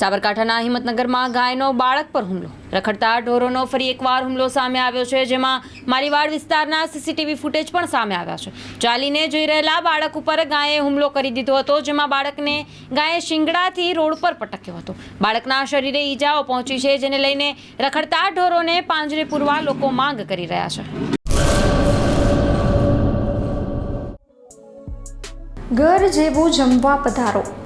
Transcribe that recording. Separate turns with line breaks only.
સાબરકાંઠાના હિંમતનગરમાં ગાયનો બાળક પર હુમલો. રખડતા ઢોરોનો ફરી એકવાર હુમલો સામે આવ્યો છે, જેમાં મારીવાડ વિસ્તારના સીસીટીવી ફૂટેજ પણ સામે આવ્યા છે. ચાલીને જોઈ રહેલા બાળક ઉપર ગાયે હુમલો કરી દીધો હતો, જેમાં બાળકને ગાયે શિંગડાથી રોડ પર પટક્યો હતો. બાળકના શરીરે ઈજાઓ પહોંચી છે, જેને લઈને રખડતા ઢોરોને પાંજરે પૂરવા લોકો માંગ કરી રહ્યા છે.
ઘર જેવું જમવા પધારો.